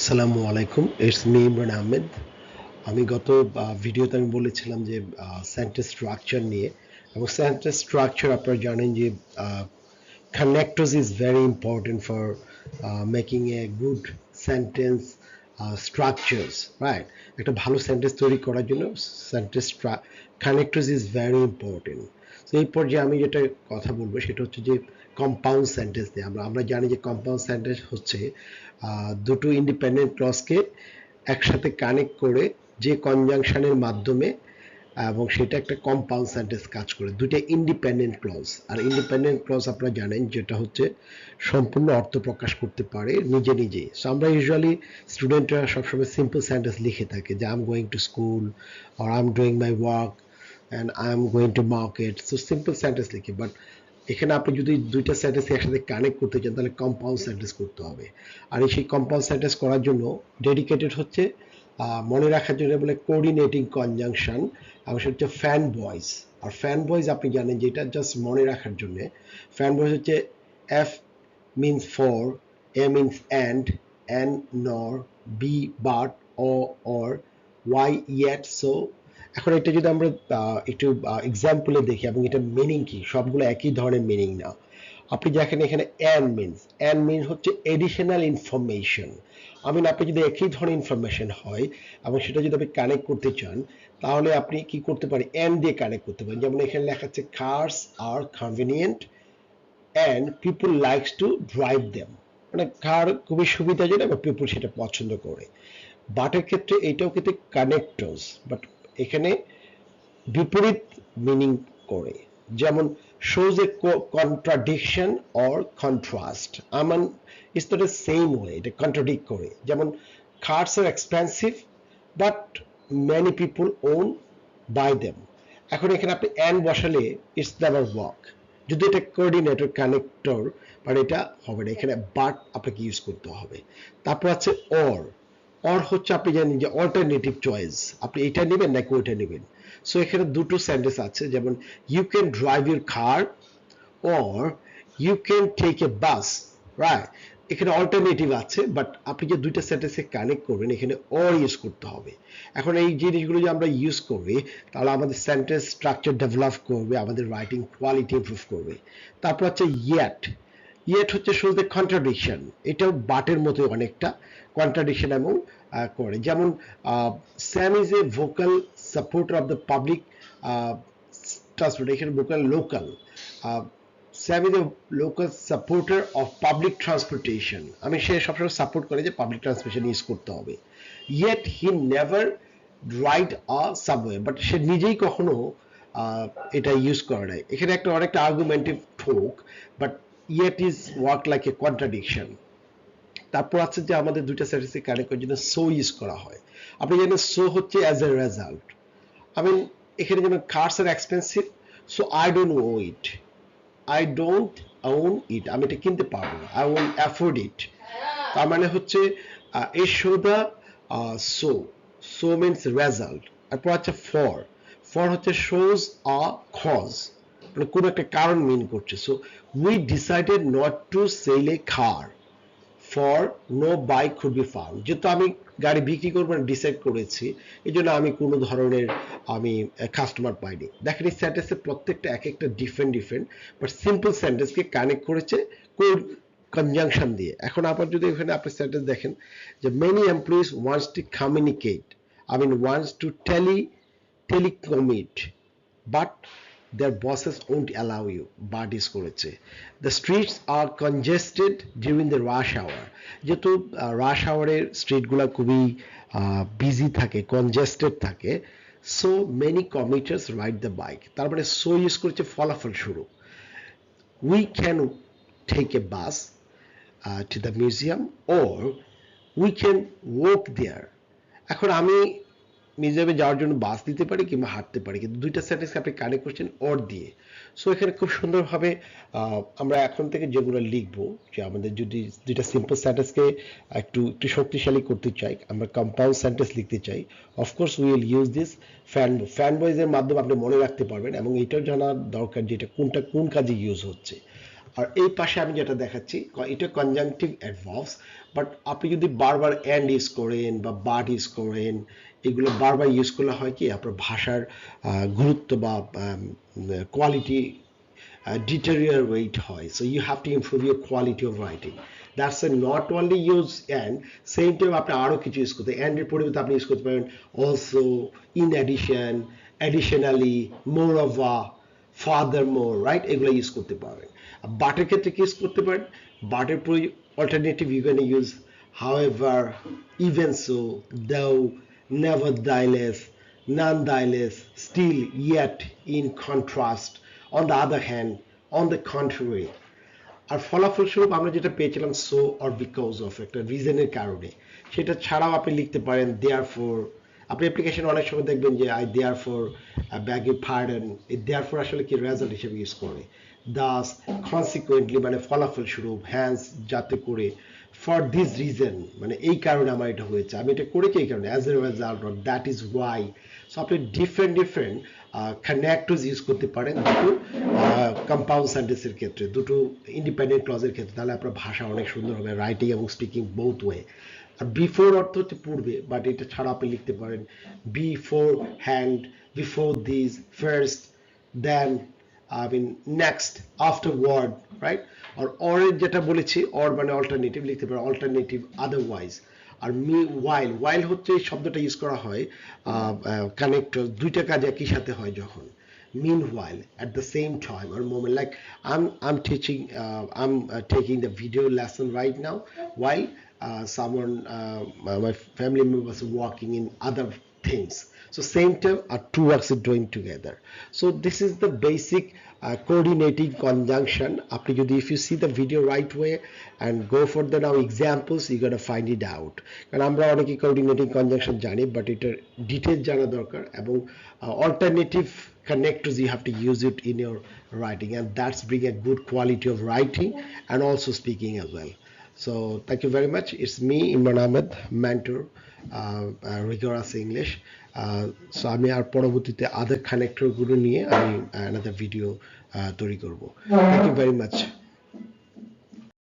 আসসালামু আলাইকুম it's me Imran Ahmed আমি গত ভিডিওতে আমি বলেছিলাম যে সেন্টেন্স স্ট্রাকচার নিয়ে। এবং সেন্টেন্স স্ট্রাকচার আপনারা জানেন যে very important for uh, making a good sentence uh, structures right? একটা ভালো সেন্টেন্স তৈরি করার জন্য sentence connectors is very important. এই পর্যায়ে আমি যেটা কথা বলব সেটা হচ্ছে যে কম্পাউন্ড সেন্টেন্স নিয়ে। আমরা আমরা জানি যে কম্পাউন্ড সেন্টেন্স হচ্ছে দুটো ইন্ডিপেন্ডেন্ট ক্লজকে একসাথে কানেক্ট করে যে কনজাংশনের মাধ্যমে, এবং সেটা একটা কম্পাউন্ড সেন্টেন্স কাজ করে। দুটো ইন্ডিপেন্ডেন্ট ক্লজ আর ইন্ডিপেন্ডেন্ট ক্লজ আপনারা জানেন যেটা হচ্ছে সম্পূর্ণ অর্থ প্রকাশ করতে পারে নিজে নিজেই। সো আমরা ইউজুয়ালি স্টুডেন্টরা সবসময় সিম্পল সেন্টেন্স লিখে থাকে যে I am going to school R I am doing my work and I am going to market so simple sentence লিখি বাট এখানে আপনি যদি দুইটা সেন্টেন্স একসাথে কানেক্ট করতে চান, তাহলে কম্পাউন্ড সেন্টেন্স করতে হবে। আর এই সেই কম্পাউন্ড সেন্টেন্স করার জন্য ডেডিকেটেড হচ্ছে মনে রাখার জন্য বলে কোঅর্ডিনেটিং কনজাংশন এবং সেটা হচ্ছে ফ্যান ভয়েস আর ফ্যান ভয়েস আপনি জানেন যে এটা জাস্ট মনে রাখার জন্য। ফ্যান ভয়েস হচ্ছে F means for A means and N nor B but O or Y yet so এখন এটা যদি আমরা একটু এক্সাম্পলে দেখি, এবং এটা মিনিং কি? সবগুলো একই ধরনের মিনিং না। আপনি দেখেন এখানে অ্যান মিনস অ্যান মিন হচ্ছে এডিশনাল ইনফরমেশন আই মিন আপনি যদি একই ধরনের ইনফরমেশন হয়, এবং সেটা যদি আপনি কানেক্ট করতে চান, তাহলে আপনি কি করতে পারেন? অ্যান দিয়ে কানেক্ট করতে পারেন। যেমন এখানে লেখা আছে cars are convenient and people likes to drive them মানে কার খুবই সুবিধাজনক এবং পিপুল সেটা পছন্দ করে। বাটের ক্ষেত্রে এটাও কিন্তু কানেক্টর্স বাট এখানে বিপরীত মিনিং করে। যেমন, shows a co- contradiction or contrast আমান ইজ সেম ওয়ে এটা কন্ট্রাডিক্ট করে। যেমন cars are expensive but many people own buy them এখন এখানে আপনি অ্যান্ড বসালে ইটস নেভার ওয়ার্ক যদি এটা কোঅর্ডিনেটর কানেক্টর মানে এটা হবে না। এখানে বাট আপনাকে ইউজ করতে হবে। তারপর আছে অর অর হচ্ছে আপনি জানেন যে অল্টারনেটিভ চয়েস আপনি এটা নেবেন নাকি ওইটা নেবেন। সো এখানে দুটো সেন্টেন্স আছে, যেমন you can drive your car or you can take a bus right এখানে অল্টারনেটিভ আছে বাট আপনি যে দুইটা সেন্টেন্সে কানেক্ট করবেন, এখানে অর ইউজ করতে হবে। এখন এই জিনিসগুলো যে আমরা ইউজ করি, তাহলে আমাদের সেন্টেন্স স্ট্রাকচার ডেভেলপ করবে, আমাদের রাইটিং কোয়ালিটি ইমপ্রুভ করবে। তারপর হচ্ছে ইয়েট ইয়েট হচ্ছে শোজ দ্য কন্ট্রাডিকশন এটাও বাটের মতো অনেকটা কন্ট্রাডিকশন এবং করে। যেমন Sam is a vocal supporter of the public transport এখানে vocal local Sam is a local supporter of public transportation আমি সে সবসময় সাপোর্ট করে যে পাবলিক ট্রান্সপোর্টেশন ইউজ করতে হবে। Yet he never ride a subway but সে নিজেই কখনো এটা ইউজ করে নাই। এখানে একটা অনেকটা argumentative ঠোক but yet is work like a contradiction তারপর আছে যে আমাদের দুইটা স্ট্যাটিস্টিক কানেক্ট করার জন্য সো ইউজ করা হয়। আপনি জানেন সো হচ্ছে as a result I mean এখানে যেমন cars are expensive so I don't owe it I don't own it আমি এটা কিনতে পারব না। আই ওন অ্যাফোর্ড ইট তার মানে হচ্ছে a show the so so means result তারপর আছে ফর ফর হচ্ছে শোজ আ খজ মানে কোনো একটা কারণ মিন করছে। So we decided not to sell a car for no bike could be found যেহেতু আমি গাড়ি বিক্রি করব না ডিসাইড করেছি এই জন্য আমি কোনো ধরনের আমি কাস্টমার পাইনি। দেখেন এই সেন্টেন্সের প্রত্যেকটা এক একটা ডিফারেন্ট ডিফারেন্ট বাট সিম্পল সেন্টেন্সকে কানেক্ট করেছে কনজাংশন দিয়ে। এখন আবার যদি এখানে আপনি সেন্টেন্স দেখেন যে many employees wants to communicate I mean wants to tele telecommute but their bosses won't allow you but ইস করেছে the streets are congested during the rush hour যেহেতু রাশ আওয়ারের স্ট্রিটগুলো খুবই বিজি থাকে কনজেস্টেড থাকে so many commuters ride the bike তার মানে so use করেছে ফলাফল শুরু we can take a bus uh, to the museum or we can walk there এখন আমি মিউজিয়ামে যাওয়ার জন্য বাস দিতে পারি কিংবা হাঁটতে পারি। কিন্তু দুইটা সেন্টেন্স আপনি কানেক্ট করছেন অর দিয়ে। সো এখানে খুব সুন্দরভাবে আমরা এখন থেকে যেগুলো লিখব, যে আমাদের যদি দুইটা সিম্পল সেন্টেন্সকে একটু একটু শক্তিশালী করতে চাই, আমরা কম্পাউন্ড সেন্টেন্স লিখতে চাই of course we will use this fan fan বয়েজের মাধ্যমে আপনি মনে রাখতে পারবেন এবং এটাও জানার দরকার যে এটা কোনটা কোন কাজে ইউজ হচ্ছে। আর এই পাশে আমি যেটা দেখাচ্ছি এটা কনজাংটিভ অ্যাডভার্বস বাট আপনি যদি বারবার অ্যান্ড ইউজ করেন বা বাট ইউজ করেন এগুলো বারবার ইউজ করলে হয় কি আপনার ভাষার গুরুত্ব বা কোয়ালিটি uh, deteriorate হয় so you have to improve your quality of writing that's a not only use and same time আপনি আরও কিছু ইউজ করতে and এর পরিবর্তে আপনি ইউজ করতে পারেন also in addition additionally moreover furthermore right এগুলো ইউজ করতে পারেন বাটের ক্ষেত্রে কি ইউজ করতে পারেন বাটের alternative you can use however even so though nevertheless nonetheless still yet in contrast. On the other hand, on the contrary, আর ফলাফল স্বরূপ আমরা যেটা পেয়েছিলাম সো অর বিকজ অফ একটা রিজনের কারণে। সেটা ছাড়াও আপনি লিখতে পারেন দেয়ার ফর আপনি অ্যাপ্লিকেশন অনেক সময় দেখবেন যে I therefore beg a pardon এই দেয়ার ফর আসলে কি রেজাল্ট হিসেবে ইউজ করে। দাস কনসিকুয়েন্টলি মানে ফলাফল স্বরূপ হ্যান্স যাতে করে ফর দিস রিজন মানে এই কারণে আমার এটা হয়েছে। আমি এটা করেছি এই কারণে। As a result or that is why so আপনি ডিফারেন্ট ডিফারেন্ট কানেক্টরস ইউজ করতে পারেন দুটো কম্পাউন্ড সেন্টেন্সের ক্ষেত্রে। দুটো ইন্ডিপেন্ডেন্ট ক্লজের ক্ষেত্রে। তাহলে আপনার ভাষা অনেক সুন্দর হবে রাইটিং এবং স্পিকিং বোথ ওয়ে আর বিফোর অর্থ হচ্ছে পূর্বে বাট এটা ছাড়া আপনি লিখতে পারেন। Before hand before this first then I mean next afterward right আর অরের যেটা বলেছি অর মানে অল্টারনেটিভ লিখতে পারেন অল্টারনেটিভ আদারওয়াইজ আর মি ওয়াইল ওয়াইল হচ্ছে শব্দটা ইউজ করা হয় কানেক্টর দুইটা কাজ একই সাথে হয় যখন meanwhile at the same time or moment like i'm i'm teaching uh, i'm uh, taking the video lesson right now while uh, someone uh, my family members are working in other things so same time our two works are doing together so this is the basic uh, coordinating conjunction আপনি যদি if you see the video right way and go for the now examples you're gonna find it out কারণ আমরা অনেকে coordinating conjunction জানি but এটার detail জানা দরকার এবং alternative connectors you have to use it in your writing and that's bring a good quality of writing and also speaking as well so thank you very much it's me Imran Ahmed mentor uh, uh, rigorous English uh, so আমি আর পরবর্তীতে other connector গুলো নিয়ে আমি another video uh, তৈরি করব thank you very much